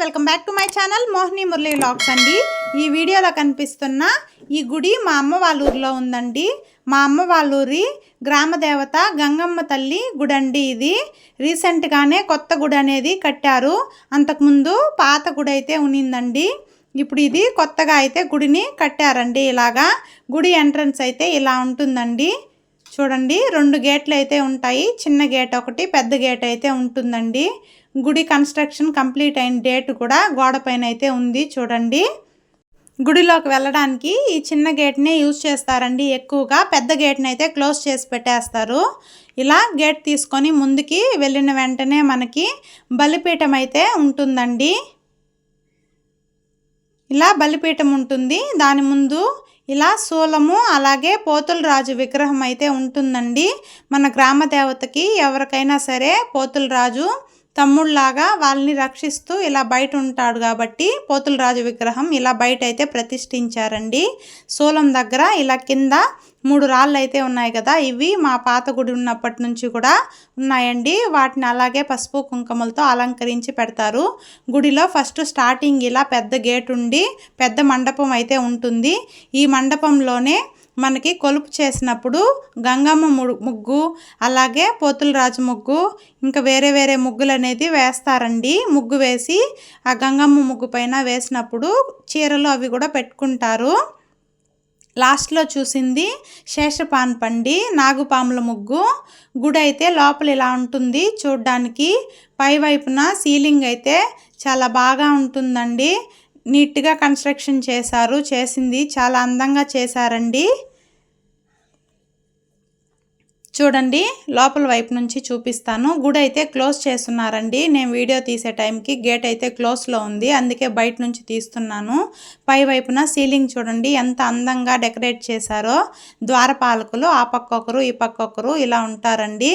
Welcome back to my channel Mohini Murali vlogs అండి. ఈ వీడియోలో కనిపిస్తున్న ఈ గుడి మా అమ్మ వాళ్ళ ఊరిలో ఉందండి. మా అమ్మ వాళ్ళ ఊరి గ్రామదేవత గంగమ్మ తల్లి గుడి అండి ఇది రీసెంట్గానే కొత్త గుడి అనేది కట్టారు. అంతకుముందు పాత గుడి అయితే ఉన్నిందండి. ఇప్పుడు ఇది కొత్తగా అయితే గుడిని కట్టారండి ఇలాగా. గుడి ఎంట్రన్స్ అయితే ఇలా ఉంటుందండి. చూడండి రెండు గేట్లు అయితే ఉంటాయి. చిన్న గేట్ ఒకటి పెద్ద గేట్ అయితే ఉంటుందండి. గుడి కన్స్ట్రక్షన్ కంప్లీట్ అయిన డేట్ కూడా గోడ పైన అయితే ఉంది చూడండి. గుడిలోకి వెళ్ళడానికి ఈ చిన్న గేట్ని యూజ్ చేస్తారండి ఎక్కువగా పెద్ద గేట్ని అయితే క్లోజ్ చేసి పెట్టేస్తారు. ఇలా గేట్ తీసుకొని ముందుకి వెళ్ళిన వెంటనే మనకి బలిపీఠం అయితే ఉంటుందండి. ఇలా బలిపీఠం ఉంటుంది దాని ముందు ఇలా శూలము అలాగే పోతుల రాజు విగ్రహం అయితే ఉంటుందండి. మన గ్రామ దేవతకి ఎవరికైనా సరే పోతుల రాజు తమ్ముళ్ళాగా వాళ్ళని రక్షిస్తూ ఇలా బయట ఉంటాడు కాబట్టి పోతుల రాజు విగ్రహం ఇలా బయట అయితే ప్రతిష్ఠించారండి. శూలం దగ్గర ఇలా కింద మూడు రాళ్ళు అయితే ఉన్నాయి కదా ఇవి మా పాత గుడి ఉన్నప్పటి నుంచి కూడా ఉన్నాయండి. వాటిని అలాగే పసుపు కుంకుమలతో అలంకరించి పెడతారు. గుడిలో ఫస్ట్ స్టార్టింగ్ ఇలా పెద్ద గేట్ ఉండి పెద్ద మండపం అయితే ఉంటుంది. ఈ మండపంలోనే మనకి కొలుపు చేసినప్పుడు గంగమ్మ ముగ్గు అలాగే పోతులరాజు ముగ్గు ఇంకా వేరే వేరే ముగ్గులు అనేది వేస్తారండి. ముగ్గు వేసి ఆ గంగమ్మ ముగ్గు పైన వేసినప్పుడు చీరలు అవి కూడా పెట్టుకుంటారు. లాస్ట్లో చూసింది శేషపాన్ పండి నాగుపాముల ముగ్గు. గుడి అయితే లోపల ఇలా ఉంటుంది చూడ్డానికి. పై వైపున సీలింగ్ అయితే చాలా బాగా ఉంటుందండి. నీట్గా కన్స్ట్రక్షన్ చేశారు చేసింది చాలా అందంగా చేశారండి. చూడండి లోపల వైపు నుంచి చూపిస్తాను. గుడి అయితే క్లోజ్ చేస్తున్నారండి. నేను వీడియో తీసే టైంకి గేట్ అయితే క్లోజ్లో ఉంది. అందుకే బయట నుంచి తీస్తున్నాను. పై వైపున సీలింగ్ చూడండి ఎంత అందంగా డెకరేట్ చేశారో. ద్వారపాలకులు ఆ పక్క ఒకరు ఈ పక్క ఒకరు ఇలా ఉంటారండి.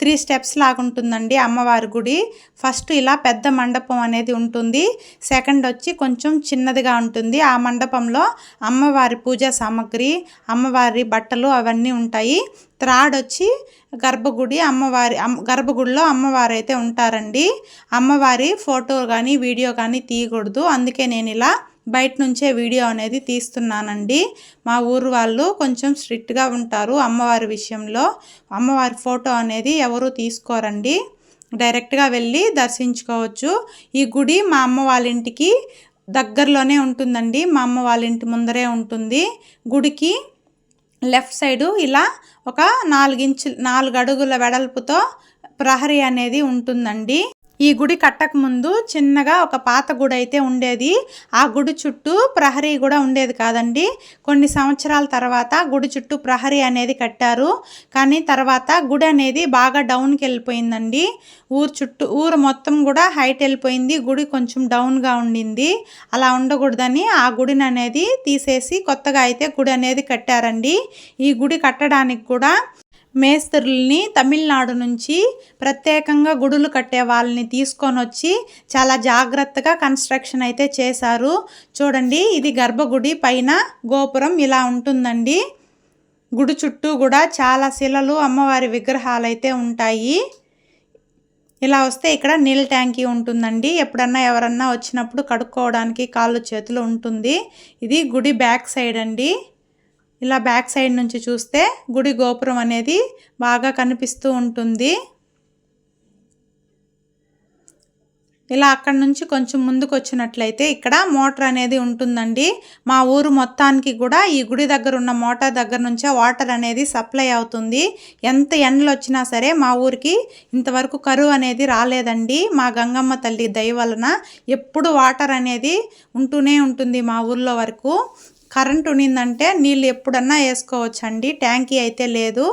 త్రీ స్టెప్స్ లాగా ఉంటుందండి అమ్మవారి గుడి. ఫస్ట్ ఇలా పెద్ద మండపం అనేది ఉంటుంది. సెకండ్ వచ్చి కొంచెం చిన్నదిగా ఉంటుంది. ఆ మండపంలో అమ్మవారి పూజా సామాగ్రి అమ్మవారి బట్టలు అవన్నీ ఉంటాయి. థర్డ్ వచ్చి గర్భగుడి అమ్మవారి అమ్మ గర్భగుడిలో అమ్మవారు అయితే ఉంటారండి. అమ్మవారి ఫోటో కానీ వీడియో కానీ తీయకూడదు. అందుకే నేను ఇలా బయట నుంచే వీడియో అనేది తీస్తున్నానండి. మా ఊరు వాళ్ళు కొంచెం స్ట్రిక్ట్గా ఉంటారు అమ్మవారి విషయంలో. అమ్మవారి ఫోటో అనేది ఎవరు తీసుకోరండి. డైరెక్ట్గా వెళ్ళి దర్శించుకోవచ్చు. ఈ గుడి మా అమ్మ వాళ్ళ ఇంటికి దగ్గరలోనే ఉంటుందండి. మా అమ్మ వాళ్ళ ఇంటి ముందరే ఉంటుంది. గుడికి లెఫ్ట్ సైడు ఇలా ఒక నాలుగించు నాలుగు అడుగుల వెడల్పుతో ప్రహరీ అనేది ఉంటుందండి. ఈ గుడి కట్టక ముందు చిన్నగా ఒక పాత గుడి అయితే ఉండేది. ఆ గుడి చుట్టూ ప్రహరీ కూడా ఉండేది కాదండి. కొన్ని సంవత్సరాల తర్వాత గుడి చుట్టూ ప్రహరీ అనేది కట్టారు. కానీ తర్వాత గుడి అనేది బాగా డౌన్కి వెళ్ళిపోయిందండి. ఊరు చుట్టూ ఊరు మొత్తం కూడా హైట్ వెళ్ళిపోయింది. గుడి కొంచెం డౌన్గా ఉండింది. అలా ఉండకూడదని ఆ గుడిని అనేది తీసేసి కొత్తగా అయితే గుడి అనేది కట్టారండి. ఈ గుడి కట్టడానికి కూడా మేస్త్రుల్ని తమిళనాడు నుంచి ప్రత్యేకంగా గుడులు కట్టే వాళ్ళని తీసుకొని వచ్చి చాలా జాగ్రత్తగా కన్స్ట్రక్షన్ అయితే చేశారు. చూడండి ఇది గర్భగుడి పైన గోపురం ఇలా ఉంటుందండి. గుడి చుట్టూ కూడా చాలా శిలలు అమ్మవారి విగ్రహాలు అయితే ఉంటాయి. ఇలా వస్తే ఇక్కడ నీళ్ళ ట్యాంకీ ఉంటుందండి. ఎప్పుడన్నా ఎవరన్నా వచ్చినప్పుడు కడుక్కోవడానికి కాళ్ళు చేతులు ఉంటుంది. ఇది గుడి బ్యాక్ సైడ్ అండి. ఇలా బ్యాక్ సైడ్ నుంచి చూస్తే గుడి గోపురం అనేది బాగా కనిపిస్తూ ఉంటుంది. ఇలా అక్కడి నుంచి కొంచెం ముందుకు వచ్చినట్లయితే ఇక్కడ మోటార్ అనేది ఉంటుందండి. మా ఊరు మొత్తానికి కూడా ఈ గుడి దగ్గర ఉన్న మోటార్ దగ్గర నుంచే వాటర్ అనేది సప్లై అవుతుంది. ఎంత ఎండలు వచ్చినా సరే మా ఊరికి ఇంతవరకు కరువు అనేది రాలేదండి. మా గంగమ్మ తల్లి దయ వలన ఎప్పుడు వాటర్ అనేది ఉంటూనే ఉంటుంది మా ఊర్లో వరకు. కరెంట్ ఉన్నిందంటే నీళ్ళు ఎప్పుడన్నా వేసుకోవచ్చండి. ట్యాంకీ అయితే లేదు.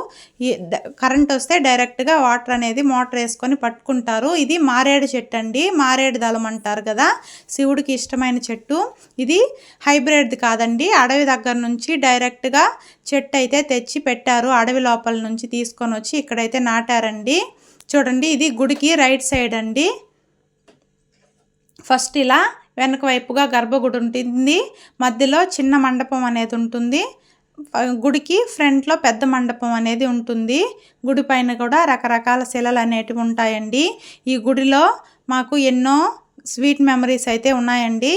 కరెంట్ వస్తే డైరెక్ట్గా వాటర్ అనేది మోటార్ వేసుకొని పట్టుకుంటారు. ఇది మారేడు చెట్టు అండి. మారేడు దళం అంటారు కదా శివుడికి ఇష్టమైన చెట్టు. ఇది హైబ్రిడ్ కాదండి. అడవి దగ్గర నుంచి డైరెక్ట్గా చెట్టు అయితే తెచ్చి పెట్టారు. అడవి లోపల నుంచి తీసుకొని వచ్చి ఇక్కడైతే నాటారండి. చూడండి ఇది గుడికి రైట్ సైడ్ అండి. ఫస్ట్ ఇలా వెనక వైపుగా గర్భగుడి ఉంటుంది. మధ్యలో చిన్న మండపం అనేది ఉంటుంది. గుడికి ఫ్రంట్లో పెద్ద మండపం అనేది ఉంటుంది. గుడి పైన కూడా రకరకాల శిలలు అనేటివి ఉంటాయండి. ఈ గుడిలో మాకు ఎన్నో స్వీట్ మెమరీస్ అయితే ఉన్నాయండి.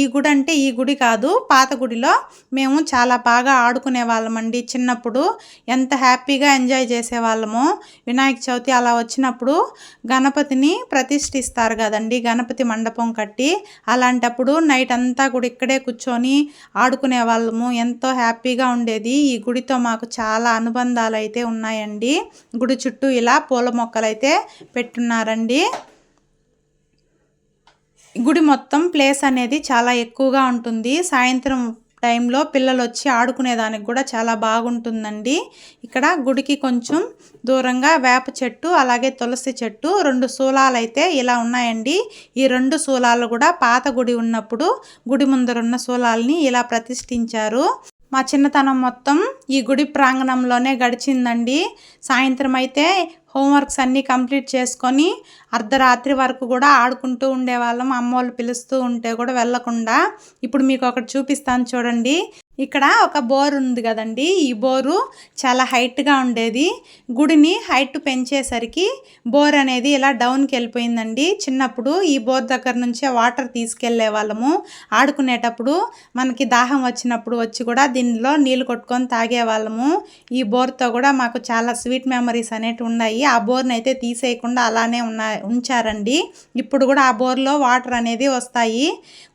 ఈ గుడి అంటే ఈ గుడి కాదు పాత గుడిలో మేము చాలా బాగా ఆడుకునే వాళ్ళమండి చిన్నప్పుడు. ఎంత హ్యాపీగా ఎంజాయ్ చేసేవాళ్ళము. వినాయక చవితి అలా వచ్చినప్పుడు గణపతిని ప్రతిష్ఠిస్తారు కదండి గణపతి మండపం కట్టి. అలాంటప్పుడు నైట్ అంతా కూడా ఇక్కడే కూర్చొని ఆడుకునే వాళ్ళము. ఎంతో హ్యాపీగా ఉండేది. ఈ గుడితో మాకు చాలా అనుబంధాలు అయితే ఉన్నాయండి. గుడి చుట్టూ ఇలా పూల మొక్కలు అయితే పెట్టున్నారండి. గుడి మొత్తం ప్లేస్ అనేది చాలా ఎక్కువగా ఉంటుంది. సాయంత్రం టైంలో పిల్లలు వచ్చి ఆడుకునేదానికి కూడా చాలా బాగుంటుందండి. ఇక్కడ గుడికి కొంచెం దూరంగా వేప చెట్టు అలాగే తులసి చెట్టు రెండు శూలాలు అయితే ఇలా ఉన్నాయండి. ఈ రెండు శూలాలు కూడా పాత గుడి ఉన్నప్పుడు గుడి ముందరున్న శూలాలని ఇలా ప్రతిష్ఠించారు. మా చిన్నతనం మొత్తం ఈ గుడి ప్రాంగణంలోనే గడిచిందండి. సాయంత్రం అయితే హోంవర్క్స్ అన్నీ కంప్లీట్ చేసుకొని అర్ధరాత్రి వరకు కూడా ఆడుకుంటూ ఉండేవాళ్ళం. అమ్మ వాళ్ళు పిలుస్తూ ఉంటే కూడా వెళ్ళకుండా. ఇప్పుడు మీకు ఒకటి చూపిస్తాను చూడండి. ఇక్కడ ఒక బోర్ ఉంది కదండి. ఈ బోరు చాలా హైట్గా ఉండేది. గుడిని హైట్ పెంచేసరికి బోర్ అనేది ఇలా డౌన్కి వెళ్ళిపోయిందండి. చిన్నప్పుడు ఈ బోర్ దగ్గర నుంచే వాటర్ తీసుకెళ్ళే వాళ్ళము. ఆడుకునేటప్పుడు మనకి దాహం వచ్చినప్పుడు వచ్చి కూడా దీనిలో నీళ్ళు కొట్టుకొని తాగే వాళ్ళము. ఈ బోర్తో కూడా మాకు చాలా స్వీట్ మెమరీస్ అనేవి ఉన్నాయి. ఆ బోర్ని అయితే తీసేయకుండా అలానే ఉన్న ఉంచారండి. ఇప్పుడు కూడా ఆ బోర్లో వాటర్ అనేది వస్తాయి.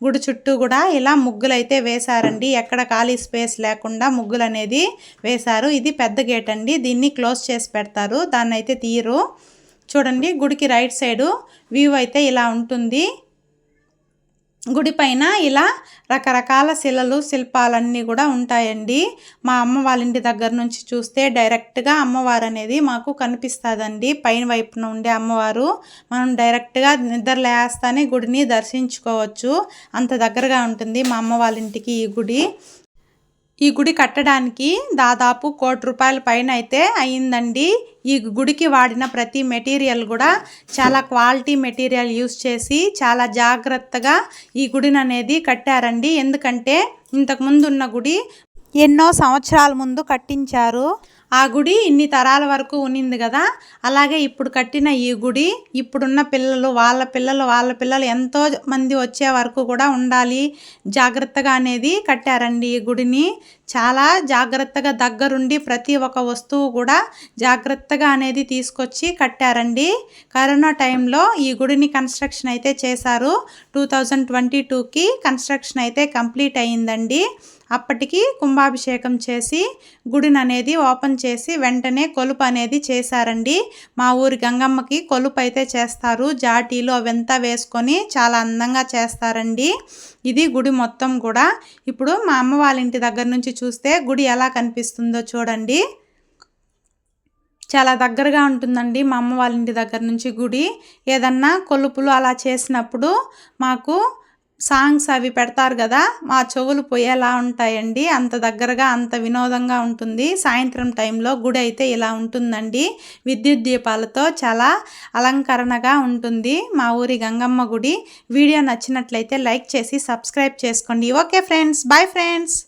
గుడి చుట్టూ కూడా ఇలా ముగ్గులు అయితే వేశారండి. ఎక్కడ ఖాళీ స్పేస్ లేకుండా ముగ్గులు అనేది వేశారు. ఇది పెద్ద గేట్ అండి. దీన్ని క్లోజ్ చేసి పెడతారు. దాన్ని అయితే తీయరు చూడండి గుడికి రైట్ సైడు వ్యూ అయితే ఇలా ఉంటుంది. గుడి పైన ఇలా రకరకాల శిలలు శిల్పాలన్నీ కూడా ఉంటాయండి. మా అమ్మ వాళ్ళ ఇంటి దగ్గర నుంచి చూస్తే డైరెక్ట్గా అమ్మవారు అనేది మాకు కనిపిస్తుందండి. పైన వైపున ఉండే అమ్మవారు మనం డైరెక్ట్గా నిద్ర లేస్తానే గుడిని దర్శించుకోవచ్చు. అంత దగ్గరగా ఉంటుంది మా అమ్మ వాళ్ళ ఇంటికి ఈ గుడి. ఈ గుడి కట్టడానికి దాదాపు కోటి రూపాయల పైన అయితే అయిందండి ఈ గుడికి వాడిన ప్రతి మెటీరియల్ కూడా చాలా క్వాలిటీ మెటీరియల్ యూస్ చేసి చాలా జాగ్రత్తగా ఈ గుడిని అనేది కట్టారండి. ఎందుకంటే ఇంతకుముందు ఉన్న గుడి ఎన్నో సంవత్సరాల ముందు కట్టించారు. ఆ గుడి ఇన్ని తరాల వరకు ఉన్నింది కదా. అలాగే ఇప్పుడు కట్టిన ఈ గుడి ఇప్పుడున్న పిల్లలు వాళ్ళ పిల్లలు వాళ్ళ పిల్లలు ఎంతో మంది వచ్చే వరకు కూడా ఉండాలి. జాగ్రత్తగా అనేది కట్టారండి ఈ గుడిని. చాలా జాగ్రత్తగా దగ్గరుండి ప్రతి ఒక్క వస్తువు కూడా జాగ్రత్తగా అనేది తీసుకొచ్చి కట్టారండి. కరోనా టైంలో ఈ గుడిని కన్స్ట్రక్షన్ అయితే చేశారు. టూ థౌజండ్ ట్వంటీ టూకి కన్స్ట్రక్షన్ అయితే కంప్లీట్ అయ్యిందండి. అప్పటికి కుంభాభిషేకం చేసి గుడిని అనేది ఓపెన్ చేసి వెంటనే కొలుపు అనేది చేశారండి. మా ఊరి గంగమ్మకి కొలుపు అయితే చేస్తారు. జాటీలు అవంతా వేసుకొని చాలా అందంగా చేస్తారండి. ఇది గుడి మొత్తం కూడా. ఇప్పుడు మా అమ్మ వాళ్ళ ఇంటి దగ్గర నుంచి చూస్తే గుడి ఎలా కనిపిస్తుందో చూడండి. చాలా దగ్గరగా ఉంటుందండి మా అమ్మ వాళ్ళ ఇంటి దగ్గర నుంచి గుడి. ఏదన్నా కొలుపులు అలా చేసినప్పుడు మాకు సాంగ్స్ అవి పెడతారు కదా మా చెవులు పోయేలా ఉంటాయండి. అంత దగ్గరగా అంత వినోదంగా ఉంటుంది. సాయంత్రం టైంలో గుడి అయితే ఇలా ఉంటుందండి. విద్యుత్ దీపాలతో చాలా అలంకరణగా ఉంటుంది మా ఊరి గంగమ్మ గుడి. వీడియో నచ్చినట్లయితే లైక్ చేసి సబ్స్క్రైబ్ చేసుకోండి. Okay friends bye friends.